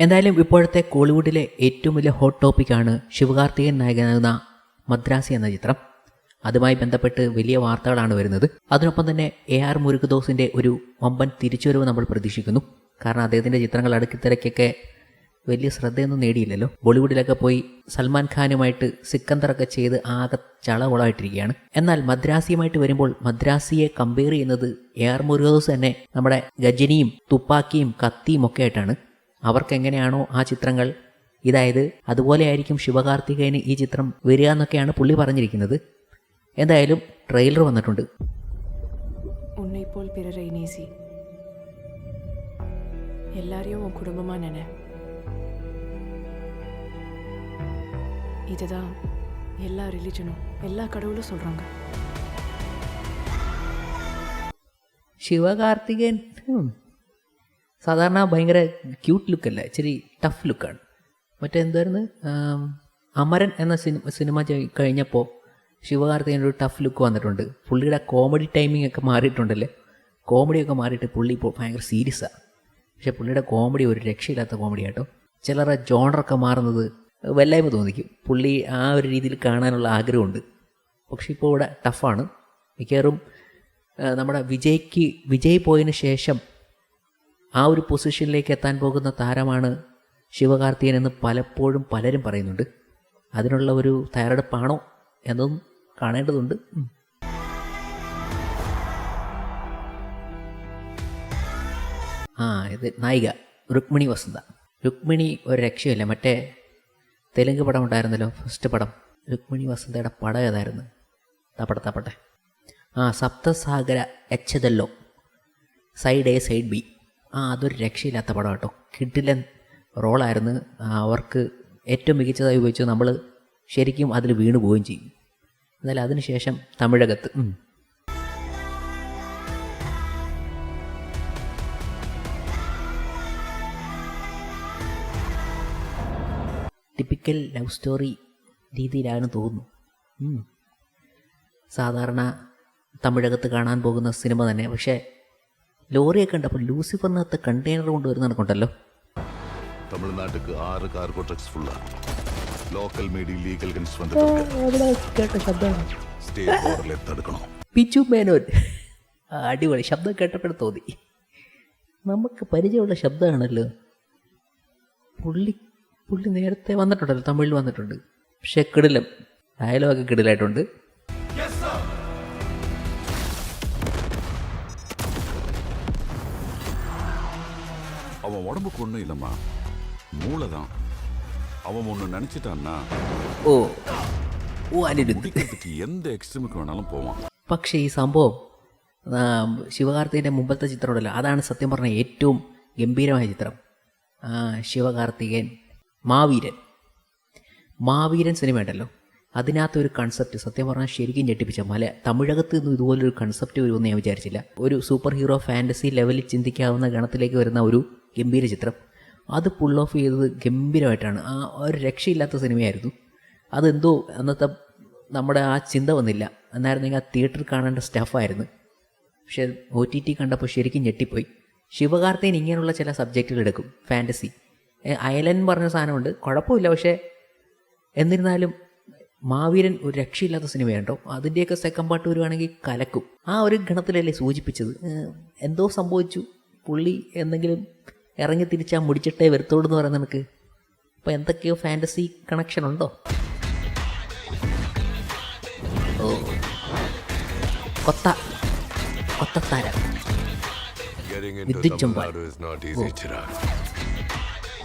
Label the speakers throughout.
Speaker 1: എന്തായാലും ഇപ്പോഴത്തെ കോളിവുഡിലെ ഏറ്റവും വലിയ ഹോട്ട് ടോപ്പിക്കാണ് ശിവകാർത്തികൻ നായകനാകുന്ന മദ്രാസി എന്ന ചിത്രം. അതുമായി ബന്ധപ്പെട്ട് വലിയ വാർത്തകളാണ് വരുന്നത്. അതിനൊപ്പം തന്നെ എ ആർ മുരുകദോസിന്റെ ഒരു വമ്പൻ തിരിച്ചുവരവ് നമ്മൾ പ്രതീക്ഷിക്കുന്നു. കാരണം അദ്ദേഹത്തിന്റെ ചിത്രങ്ങൾ അടുക്കിത്തിരക്കൊക്കെ വലിയ ശ്രദ്ധയൊന്നും നേടിയില്ലല്ലോ. ബോളിവുഡിലൊക്കെ പോയി സൽമാൻ ഖാനുമായിട്ട് സിക്കന്ദറൊക്കെ ചെയ്ത് ആകെ ചളവളായിട്ടിരിക്കുകയാണ്. എന്നാൽ മദ്രാസിയുമായിട്ട് വരുമ്പോൾ മദ്രാസിയെ കമ്പയർ ചെയ്യുന്നത് എ ആർ മുരുകദോസ് തന്നെ നമ്മുടെ ഗജനിയും തുപ്പാക്കിയും കത്തിയും ഒക്കെ ആയിട്ടാണ്. അവർക്ക് എങ്ങനെയാണോ ആ ചിത്രങ്ങൾ ഇതായത് അതുപോലെ ആയിരിക്കും ശിവകാർത്തികേയന് ഈ ചിത്രം വരിക എന്നൊക്കെയാണ് പുള്ളി പറഞ്ഞിരിക്കുന്നത് എന്തായാലും ട്രെയിലർ വന്നിട്ടുണ്ട്
Speaker 2: உன்னை போல் பிறரை நேசி எல்லாரையும் உன் குடும்பமா நினை இதுதான் எல்லா ரிலிஜனும் எல்லா கடவுளும் சொல்றாங்க
Speaker 1: ശിവകാർത്തികേയൻ ഉം, സാധാരണ ഭയങ്കര ക്യൂട്ട് ലുക്കല്ല ഇച്ചിരി ടഫ് ലുക്കാണ് മറ്റേ എന്തായിരുന്നു? അമരൻ എന്ന സിനിമ സിനിമ കഴിഞ്ഞപ്പോൾ ശിവകാർത്തികന്റെ ഒരു ടഫ് ലുക്ക് വന്നിട്ടുണ്ട്. പുള്ളിയുടെ കോമഡി ടൈമിംഗ് ഒക്കെ മാറിയിട്ടുണ്ടല്ലേ? കോമഡിയൊക്കെ മാറിയിട്ട് പുള്ളി ഇപ്പോൾ ഭയങ്കര സീരിയസാണ് പക്ഷേ പുള്ളിയുടെ കോമഡി ഒരു രക്ഷയില്ലാത്ത കോമഡി ആട്ടോ ചിലരുടെ ജോണറൊക്കെ മാറുന്നത് വല്ലായ്മ തോന്നിക്കും. പുള്ളി ആ ഒരു രീതിയിൽ കാണാനുള്ള ആഗ്രഹമുണ്ട്. പക്ഷേ ഇപ്പോൾ ഇവിടെ ടഫാണ് മിക്കവാറും നമ്മുടെ വിജയ്ക്ക് വിജയ് പോയതിന് ശേഷം ആ ഒരു പൊസിഷനിലേക്ക് എത്താൻ പോകുന്ന താരമാണ് ശിവകാർത്തികൻ എന്ന് പലപ്പോഴും പലരും പറയുന്നുണ്ട്. അതിനുള്ള ഒരു തയ്യാറെടുപ്പാണോ എന്നതും കാണേണ്ടതുണ്ട്. ആ ഇത് നായിക രുക്മിണി വസന്ത. രുക്മിണി ഒരു രക്ഷയില്ല മറ്റേ തെലുങ്ക് പടം ഉണ്ടായിരുന്നല്ലോ ഫസ്റ്റ് പടം. രുക്മിണി വസന്തയുടെ പടം ഏതായിരുന്നു? തപ്പട്ടെ തപ്പട്ടെ. ആ സപ്തസാഗര എച്ചതല്ലോ സൈഡ് എ സൈഡ് ബി ആ അതൊരു രക്ഷയില്ലാത്ത പടം കേട്ടോ. കിഡിലൻ റോളായിരുന്നു. അവർക്ക് ഏറ്റവും മികച്ചതായി ഉപയോഗിച്ചു നമ്മൾ ശരിക്കും അതിൽ വീണു പോവുകയും ചെയ്യും. എന്നാൽ അതിനുശേഷം തമിഴകത്ത്. ടിപ്പിക്കൽ ലവ് സ്റ്റോറി രീതിയിലാണ് തോന്നുന്നു. സാധാരണ തമിഴകത്ത് കാണാൻ പോകുന്ന സിനിമ തന്നെ. പക്ഷേ ലോറിയൊക്കെ കണ്ടപ്പോൾ ലൂസിഫറിനകത്ത് കണ്ടെയ്നർ കൊണ്ടുവരുന്ന
Speaker 3: നടക്കുണ്ടല്ലോ തമിഴ്നാട്ടിക്ക് ആറ്
Speaker 1: കാർഗോ ട്രക്സ് ഫുള്ളാണ്
Speaker 3: ലോക്കൽ മീഡി ലീഗൽ
Speaker 1: പിച്ചു മേനോൻ. അടിപൊളി. ശബ്ദം കേട്ടപ്പോഴും തോന്നി. നമുക്ക് പരിചയമുള്ള ശബ്ദമാണല്ലോ. പുള്ളി പുള്ളി നേരത്തെ വന്നിട്ടുണ്ടല്ലോ. തമിഴിൽ വന്നിട്ടുണ്ട്. പക്ഷേ കിടിലം. ഡയലോഗൊക്കെ കിടിലായിട്ടുണ്ട്.
Speaker 3: அவன் உடம்புக்கு ஒண்ணும் இல்லம்மா மூளை தான் அவன் ஒண்ணு நினைச்சிட்டான்னா
Speaker 1: ഓ ഓ അനിരുദ്ധ്
Speaker 3: குடிக்கிறதுக்கு எந்த எக்ஸ்ட்ரீமுக்கு வேணாலும் போவான்
Speaker 1: പക്ഷേ ഈ സംഭവം ആ, ശിവകാർത്തികൻ്റെ മുമ്പത്തെ ചിത്രമുണ്ടല്ലോ അതാണ് സത്യം പറഞ്ഞ ഏറ്റവും ഗംഭീരമായ ചിത്രം ആ, ശിവകാർത്തികൻ മാവീരൻ മാവീരൻ സിനിമ ഉണ്ടല്ലോ അതിനകത്തൊരു കൺസെപ്റ്റ് സത്യം പറഞ്ഞാൽ ശരിക്കും ഞെട്ടിപ്പിച്ച മല തമിഴകത്ത് നിന്നും ഇതുപോലൊരു കൺസെപ്റ്റ് വരുമെന്ന് ഞാൻ വിചാരിച്ചില്ല ഒരു സൂപ്പർ ഹീറോ ഫാൻറ്റസി ലെവലിൽ ചിന്തിക്കാവുന്ന ഗണത്തിലേക്ക് വരുന്ന ഒരു ഗംഭീര ചിത്രം. അത് പുൾ ഓഫ് ചെയ്തത് ഗംഭീരമായിട്ടാണ്. ആ ഒരു രക്ഷയില്ലാത്ത സിനിമയായിരുന്നു. അതെന്തോ അന്നത്തെ നമ്മുടെ ആ ചിന്ത വന്നില്ല. എന്നായിരുന്നെങ്കിൽ ആ തിയേറ്ററിൽ കാണേണ്ട സ്റ്റാഫായിരുന്നു പക്ഷെ ഒ ടി ടി കണ്ടപ്പോൾ ശരിക്കും ഞെട്ടിപ്പോയി. ശിവകാർത്തേൻ ഇങ്ങനെയുള്ള ചില സബ്ജക്റ്റുകൾ എടുക്കും. ഫാന്റസി അയലൻ പറഞ്ഞ സാധനമുണ്ട്. കുഴപ്പമില്ല. പക്ഷേ എന്നിരുന്നാലും മാവീരൻ ഒരു രക്ഷയില്ലാത്ത സിനിമയുണ്ടോ അതിന്റെയൊക്കെ സെക്കൻഡ് പാർട്ട് വരുവാണെങ്കിൽ കലക്കും. ആ ഒരു ഗണത്തിലല്ലേ സൂചിപ്പിച്ചത്. എന്തോ സംഭവിച്ചു. പുള്ളി എന്തെങ്കിലും ഇറങ്ങി തിരിച്ചാൽ മുടിച്ചിട്ടേ വരുത്തോളൂ എന്ന് പറയുന്ന നമുക്ക് അപ്പോൾ എന്തൊക്കെയോ ഫാൻറ്റസി കണക്ഷൻ ഉണ്ടോ ഓ കൊത്ത കൊത്തത്താര
Speaker 4: Getting into
Speaker 1: Vidit
Speaker 4: Tamil
Speaker 1: Champai.
Speaker 4: Nadu is not easy, Chirag.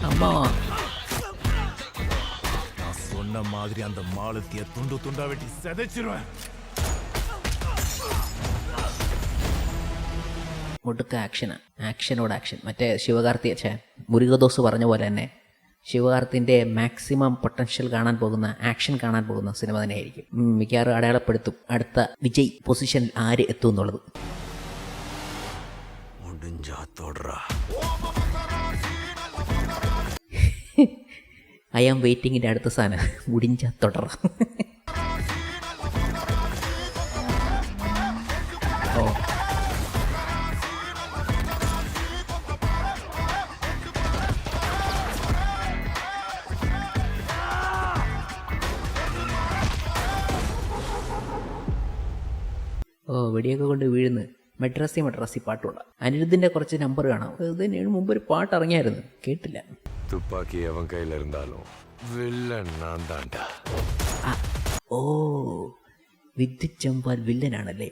Speaker 1: അമ്മ
Speaker 5: நான் சொன்ன மாதிரி அந்த மாலத்திய துண்டு துண்டா வெட்டி செதைச்சிருவேன்
Speaker 1: ഒടുക്ക ആക്ഷനാണ് ആക്ഷനോട് ആക്ഷൻ മറ്റേ ശിവകാർത്തി അച്ഛൻ മുരുകദോസ് പറഞ്ഞ പോലെ തന്നെ ശിവകാർത്തിന്റെ മാക്സിമം പൊട്ടൻഷ്യൽ കാണാൻ പോകുന്ന ആക്ഷൻ കാണാൻ പോകുന്ന സിനിമ തന്നെയായിരിക്കും. മിക്കവാറും അടയാളപ്പെടുത്തും. അടുത്ത വിജയ് പൊസിഷൻ ആര് എത്തും എന്നുള്ളത്. ഐ ആം വെയിറ്റിങ്ങിന്റെ അടുത്ത സാധനം. മുടിഞ്ചാ തുടറ ഓ വെടിയൊക്കെ കൊണ്ട് വീഴുന്ന മെഡ്രാസി മെഡ്രാസി പാട്ടുള്ള. അനിരുദ്ധിന്റെ കുറച്ച് നമ്പർ കാണാം. ഇതിന് മുമ്പ് ഒരു പാട്ട് ഇറങ്ങിയായിരുന്നു. കേട്ടില്ല.
Speaker 4: തുപ്പാക്കി അവൻ കയ്യിലിരുന്നാലോ?
Speaker 1: ഓ വിദ്യുത് ചമ്പാൽ വില്ലനാണല്ലേ?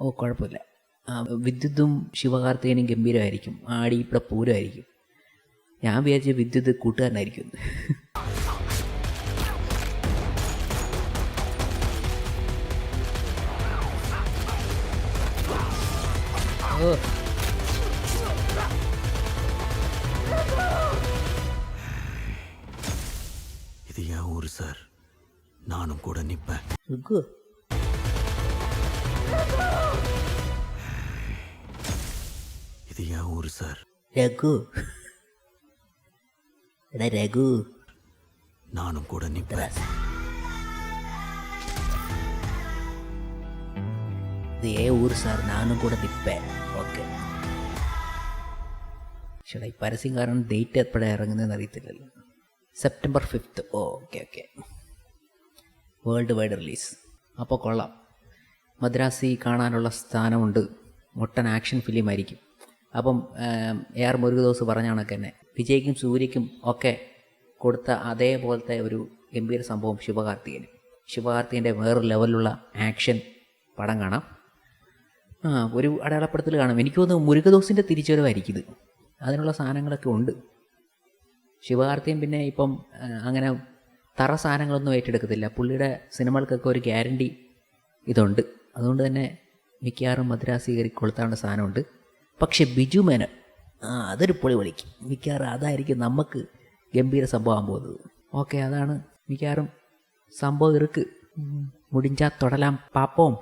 Speaker 1: ഓ കുഴപ്പമില്ല. വിദ്യുതും ശിവകാർത്തികനും ഗംഭീരമായിരിക്കും. ആടി ഇവിടെ പൂരമായിരിക്കും. ഞാൻ വിചാരിച്ച വിദ്യുത് കൂട്ടുകാരനായിരിക്കും. เออ
Speaker 6: இது என் ஊர் சார் நானும் கூட நிப்பேன்.
Speaker 1: இருக்கு
Speaker 6: இது என் ஊர் சார்
Speaker 1: ரகு. ரகு.
Speaker 6: நானும் கூட நிப்பேன்.
Speaker 1: ഇത് ഏ ഊർ സാർ നാനും കൂടെ നിപ്പേ. ഓക്കെ. ചേട്ടാ ഈ പരസ്യം കാരണം ഡേറ്റ് എപ്പോഴാണ് ഇറങ്ങുന്നതെന്ന് അറിയത്തില്ലല്ലോ. September fifth okay okay. World wide release അപ്പോൾ കൊള്ളാം. മദ്രാസി കാണാനുള്ള സ്ഥാനമുണ്ട്. മൊട്ടൻ ആക്ഷൻ ഫിലിം ആയിരിക്കും. അപ്പം എ ആർ മുരുകദോസ് പറഞ്ഞ കണക്ക് തന്നെ. വിജയ്ക്കും സൂര്യയ്ക്കും ഒക്കെ കൊടുത്ത അതേപോലത്തെ ഒരു ഗംഭീര സംഭവം ശിവകാർത്തികന്. ശിവകാർത്തികന്റെ വേറൊരു ലെവലിലുള്ള ആക്ഷൻ പടം കാണാം. ആ ഒരു അടയാളപ്പെടുത്തൽ കാണും. എനിക്ക് തോന്നുന്നു മുരുകദോസിന്റെ തിരിച്ചുവരവായിരിക്കും ഇത്. അതിനുള്ള സാധനങ്ങളൊക്കെ ഉണ്ട്. ശിവകാർത്തിയും പിന്നെ ഇപ്പം അങ്ങനെ തറ സാധനങ്ങളൊന്നും ഏറ്റെടുക്കത്തില്ല. പുള്ളിയുടെ സിനിമകൾക്കൊക്കെ ഒരു ഗ്യാരണ്ടി ഇതുണ്ട്. അതുകൊണ്ട് തന്നെ മിക്കവാറും മദ്രാസി കയറി കൊളുത്താനുള്ള സാധനമുണ്ട്. പക്ഷെ ബിജു മേനൻ ആ അതൊരു പൊളി വിളിക്കും മിക്കവാറും അതായിരിക്കും നമുക്ക് ഗംഭീര സംഭവം പോകുന്നത്. ഓക്കെ അതാണ് മിക്കവാറും സംഭവം ഇറുക്ക്. മുടിഞ്ചാ തൊടലാം പാപ്പോം.